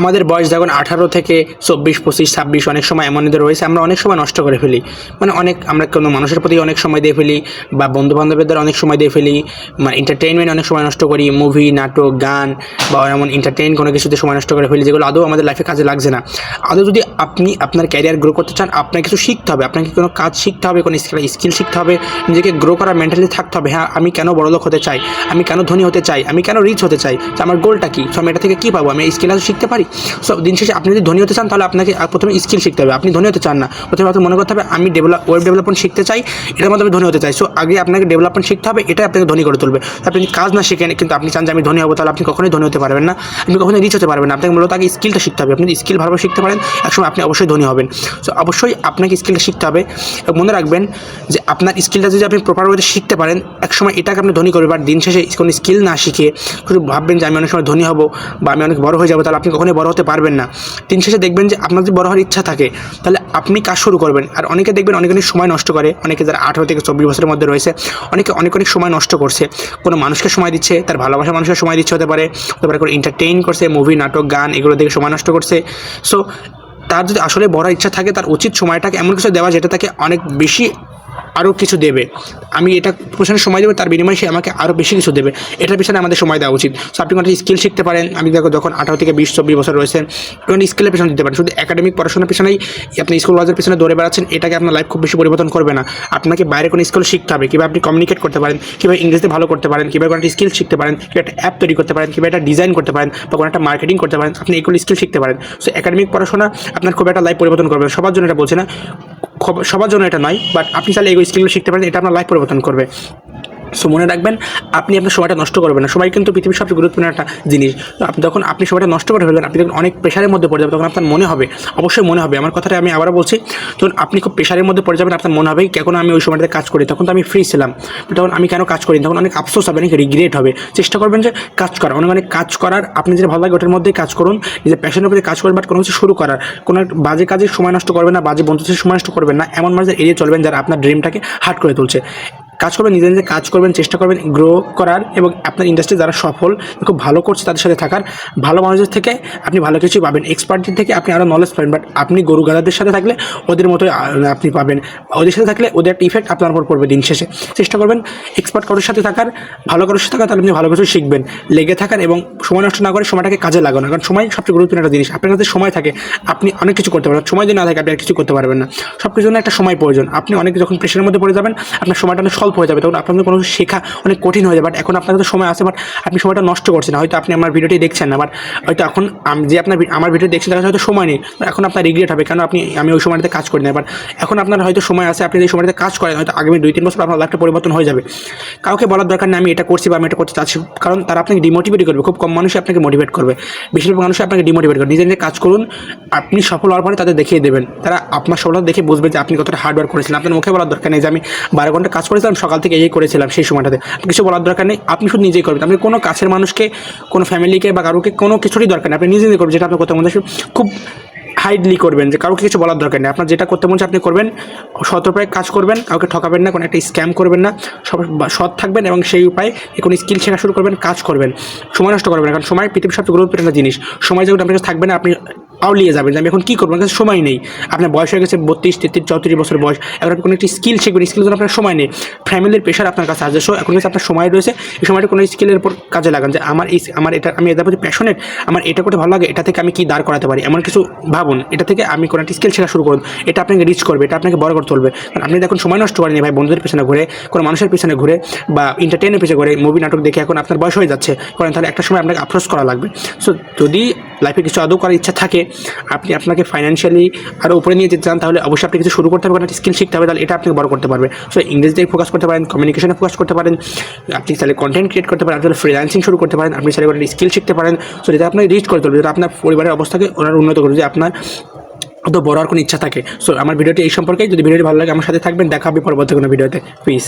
আমাদের বয়স যখন আঠারো থেকে চব্বিশ, পঁচিশ, ছাব্বিশ অনেক সময় এমনদের রয়েছে, আমরা অনেক সময় নষ্ট করে ফেলি। মানে অনেক, আমরা কোনো মানুষের প্রতি অনেক সময় দিয়ে ফেলি, বা বন্ধু দ্বারা অনেক সময় দিয়ে ফেলি মানে এন্টারটেনমেন্ট অনেক সময় নষ্ট করি মুভি নাটক, গান, বা এমন এন্টারটেইন কোনো কিছুতে সময় নষ্ট করে ফেলি, যেগুলো আদৌ আমাদের লাইফে কাজে লাগছে না। আদৌ যদি আপনি আপনার ক্যারিয়ার গ্রো করতে চান, আপনাকে কিছু শিখতে হবে, আপনাকে কোনো কাজ শিখতে হবে, কোনো স্কিল স্কিল শিখতে হবে, নিজেকে গ্রো করার মেন্টালি থাকতে হবে হ্যাঁ আমি কেন বড়লোক হতে চাই, আমি কেন ধনী হতে চাই, আমি কেন রিচ হতে চাই, তো আমার গোলটা কি? সো আমি এটা থেকে কী পাবো? আমি এই স্কিল শিখতে পারি? সো দিন শেষে আপনি যদি ধনী হতে চান, তাহলে আপনাকে প্রথমে স্কিল শিখতে হবে। আপনি ধনী হতে চান না। প্রথমে আপনাকে মনে করতে হবে, আমি ডেভেলপ ওয়েব ডেভেলপমেন্ট শিখতে চাই, এটার মধ্যে আমি ধনী হতে চাই। সো আগে আপনাকে ডেভেলপমেন্ট শিখতে হবে, এটাই আপনাকে ধনী করে তুলবে। আপনি কাজ না শিখেন, কিন্তু আপনি চান যে আমি ধনী হব, তাহলে আপনি কখনোই ধনী হতে পারবেন না। আপনি কখনোই রিচ হতে পারবেন না। আপনাকে মূলত আগে স্কিলটা শিখতে হবে। আপনি স্কিল ভালোভাবে শিখতে পারেন, একসময় আপনি অবশ্যই ধনী হবেন। সো অবশ্যই আপনাকে স্কিলটা শিখতে হবে। মনে রাখবেন যে, আপনার স্কিলটা যদি আপনি প্রপার ওয়েতে শিখতে পারেন, একসময় এটাকে আপনি ধনী করবে বাট দিন শেষে কোনো স্কিল না শিখে শুধু ভাববেন যে, আমি অনেক সময় ধনী হব বা আমি অনেক বড় হয়ে যাব, তাহলে আপনি কখনোই বড় হতে পারবেন না। দিন শেষে দেখবেন যে আপনার যদি বড় হওয়ার ইচ্ছা থাকে, তাহলে আপনি কাজ শুরু করবেন। আর অনেকে দেখবেন অনেক অনেক সময় নষ্ট করে। অনেকে যারা আঠারো থেকে চব্বিশ বছরের মধ্যে রয়েছে, অনেকে অনেক অনেক সময় নষ্ট করছে। কোনো মানুষকে সময় দিচ্ছে, তার ভালোবাসা মানুষের সময় দিচ্ছে হতে পারে। হতে পারে কোনো এন্টারটেইন করছে মুভি নাটক, গান এগুলো দেখে সময় নষ্ট করছে। সো তার যদি আসলে বড় ইচ্ছা থাকে, তার উচিত সময়টাকে এমন কিছু দেওয়া যেটা তাকে অনেক বেশি আরও কিছু দেবে। আমি এটা পেছনে সময় দেবো, তার বিনিময়ে সে আমাকে আরও বেশি কিছু দেবে। এটার পিছনে আমাদের সময় দেওয়া উচিত। সো আপনি কোনো স্কিল শিখতে পারেন? আমি দেখো যখন আঠারো থেকে বিশ, চব্বিশ বছর রয়েছে আপনি স্কিলের পেছনে দিতে পারেন? শুধু একাডেমিক পড়াশোনার পেছনেই আপনি স্কুল কলেজের পেছনে দৌড়ে বেড়াচ্ছেন, এটাকে আপনার লাইফ খুব বেশি পরিবর্তন করবে না। আপনাকে বাইরে কোনো স্কিল শিখতে হবে। কীভাবে আপনি কমিউনিকেট করতে পারেন, কীভাবে ইংরেজিতে ভালো করতে পারেন, কীভাবে কোনো একটা স্কিল শিখতে পারেন, কীভাবে একটা অ্যাপ তৈরি করতে পারেন, কীভাবে একটা ডিজাইন করতে পারেন বা কোনো একটা মার্কেটিং করতে পারেন, আপনি এগুলো স্কিল শিখতে পারেন। সো একাডেমিক পড়াশোনা আপনার খুব একটা লাইফ পরিবর্তন করবে সবার জন্য এটা বলছে না। সবার জন্য এটা নয় বাট আপনি চাইলে এই স্কিলগুলো শিখতে পারেন, এটা আপনার লাইফ পরিবর্তন করবে। সো মনে রাখবেন, আপনি আপনার সময়টা নষ্ট করবেন না। সময় কিন্তু পৃথিবীর সবচেয়ে গুরুত্বপূর্ণ একটা জিনিস। আপনি যখন আপনি সময়টা নষ্ট করে ফেলবেন, আপনি যখন অনেক প্রেশারের মধ্যে পড়ে যাবেন, তখন আপনার মনে হবে, অবশ্যই মনে হবে। আমার কথাটা আমি আবারও বলছি, যখন আপনি খুব প্রেশারের মধ্যে পড়ে যাবেন, আপনার মনে হবে কেন আমি ওই সময়টাতে কাজ করি? তখন তো আমি ফ্রি ছিলাম। তখন আমি কেন কাজ করি? তখন অনেক আফসোস হবে, অনেক রিগ্রেট হবে। চেষ্টা করবেন যে কাজ করা। অনেক অনেক কাজ করার, আপনি যেটা ভালো লাগে ওটার মধ্যেই কাজ করুন। নিজের প্যাশনের প্রতি কাজ করবেন বাট কোনো কিছু শুরু করার, কোনো বাজে কাজে সময় নষ্ট করবেন না, বাজে বন্ধুদের সময় নষ্ট করবেন না, এমন মানুষদের এড়িয়ে চলবেন যারা আপনার ড্রিমটাকে হার্ড করে তুলছে। কাজ করবেন, নিজে নিজে কাজ করবেন, চেষ্টা করবেন গ্রো করার এবং আপনার ইন্ডাস্ট্রি যারা সফল, খুব ভালো করছে তাদের সাথে থাকার। ভালো মানুষদের থেকে আপনি ভালো কিছু পাবেন এক্সপার্টদের থেকে আপনি আরও নলেজ পাবেন বাট আপনি গরু গাদাদের সাথে থাকলে ওদের মতোই আপনি পাবেন। ওদের সাথে থাকলে ওদের একটা ইফেক্ট আপনার উপর পড়বে দিন শেষে। চেষ্টা করবেন এক্সপার্ট কারোর সাথে থাকার, ভালো কারোর সাথে থাকার, তাহলে আপনি ভালো কিছু শিখবেন। লেগে থাকার এবং সময় নষ্ট না করে সময়টাকে কাজে লাগানো, কারণ সময় সবচেয়ে গুরুত্বপূর্ণ একটা জিনিস। আপনার কাছে সময় থাকে, আপনি অনেক কিছু করতে পারবেন, সময় যদি না থাকে, আপনি কিছু করতে পারবেন না। সব কিছু জন্য একটা সময় প্রয়োজন। আপনি অনেক যখন প্রেশারের মধ্যে পড়ে যাবেন, আপনার সময়টা অনেক হয়ে যাবে। তখন আপনার কোনো শেখা অনেক কঠিন হয়ে যাবে। বাট এখন আপনার কাছে সময় আছে বাট আপনি সময়টা নষ্ট করছেন না। হয়তো আপনি আমার ভিডিওটি দেখছেন না বাট হয়তো এখন যে আপনার আমার ভিডিও দেখছেন, তার হয়তো সময় নেই। এখন আপনার রিগ্রেট হবে, কেন আপনি, আমি ওই সময়টাতে কাজ করি না বাট এখন আপনার হয়তো সময় আছে, আপনি যে সময়টাতে কাজ করেন, হয়তো আগামী দুই, তিন বছর আপনার লাইফটা পরিবর্তন হয়ে যাবে। কাউকে বলার দরকার নেই, আমি এটা করছি বা আমি এটা করতে চাচ্ছি। কারণ তারা আপনাকে ডিমোটিভেট করবে। খুব কম মানুষই আপনাকে মোটিভেট করবে। বেশিরভাগ মানুষই আপনাকে ডিমোটিভেট করবে। নিজে নিজে কাজ করুন, আপনি সফল হওয়ার পরে তাদের দেখিয়ে দেবেন। তারা আপনার সফলতা দেখে বুঝবে যে আপনি কতটা হার্ডওয়ার্ক করেছিলেন আপনার মুখে বলার দরকার নেই যে আমি বারো ঘণ্টা কাজ করেছিলাম সকাল থেকে এই করেছিলাম সেই সময়টাতে। কিছু বলার দরকার নেই? আপনি শুধু নিজেই করবেন। আপনি কোনো কাছের মানুষকে, কোনো ফ্যামিলিকে বা কারোকে কোনো কিছুরই দরকার নেই। আপনি নিজে নিজে করবেন, যেটা আপনার মনে হচ্ছে খুব হাইডলি করবেন, যে কাউকে কিছু বলার দরকার নেই। আপনার যেটা করতে মন আপনি করবেন সতর্কভাবে কাজ করবেন, কাউকে ঠকাবেন না, কোনো একটা স্ক্যাম করবেন না, সব সৎ থাকবেন এবং সেই উপায়ে কোনো স্কিল শেখা শুরু করবেন, কাজ করবেন। সময় নষ্ট করবেন কারণ সময় পৃথিবীর সবচেয়ে গুরুত্বপূর্ণ জিনিস। সময় যখন আপনার কাছে থাকবে না, আপনি আউলিয়ে যাবেন যে আমি এখন কী করব? আমার কাছে সময় নেই। আপনার বয়স হয়ে গেছে বত্রিশ, তেত্রিশ, চৌত্রিশ বছর বয়স। এখন আপনি কোনো একটি স্কিল শিখবেন স্কিল জন্য আপনার সময় নেই। ফ্যামিলির প্রেশার আপনার কাছে আসবে সো এখন কাছে আপনার সময় রয়েছে। এই সময়টা কোনো স্কিলের উপর কাজে লাগান যে আমার এই, আমার এটা, আমি এটার প্রতি প্যাশনেট আমার এটা করতে ভালো লাগে, এটা থেকে আমি কি দাঁড় করাতে পারি? এমন কিছু ভাবুন। এটা থেকে আমি কোনো একটা স্কিল শেখা শুরু করুন। এটা আপনাকে রিচ করবে, এটা আপনাকে বড় করে তুলবে। কারণ আপনি এখন সময় নষ্ট করেনি ভাই, বন্ধুদের পেছনে ঘুরে, কোনো মানুষের পেছনে ঘুরে, বা এন্টারটেনের পেছনে ঘুরে মুভি নাটক দেখে এখন আপনার বয়স হয়ে যাচ্ছে। করেন, তাহলে একটা সময় আপনাকে আফসোস করা লাগবে। সো যদি লাইফে কিছু আদৌ করার ইচ্ছা থাকে, আপনি আপনাকে ফাইন্যান্সিয়ালি আরও উপরে নিয়ে যেতে চান, তাহলে অবশ্যই আপনি কিছু শুরু করতে কোনো একটা স্কিল শিখতে হবে, তাহলে এটা আপনাকে বড় করতে পারবে। সো ইংরেজিতে ফোকাস করতে পারেন কমিউনিকেশনে ফোকাস করতে পারেন, আপনি তাহলে কন্টেন্ট ক্রিয়েট করতে পারেন আপনি ফ্রিল্যান্সিং শুরু করতে পারেন, আপনি চাইলে কোনো স্কিল শিখতে পারেন সো যেটা আপনাকে রিচ করে তুলবে, যেটা আপনার পরিবারের অবস্থাকে ওনার উন্নত করবে, যে আপনার অত বড় আর কোনো ইচ্ছা থাকে। সো আমার ভিডিওটি এই সম্পর্কেই, যদি ভিডিওটি ভালো লাগে, আমার সাথে থাকবেন, দেখা হবে পরবর্তী কোনো ভিডিওতে। প্লিজ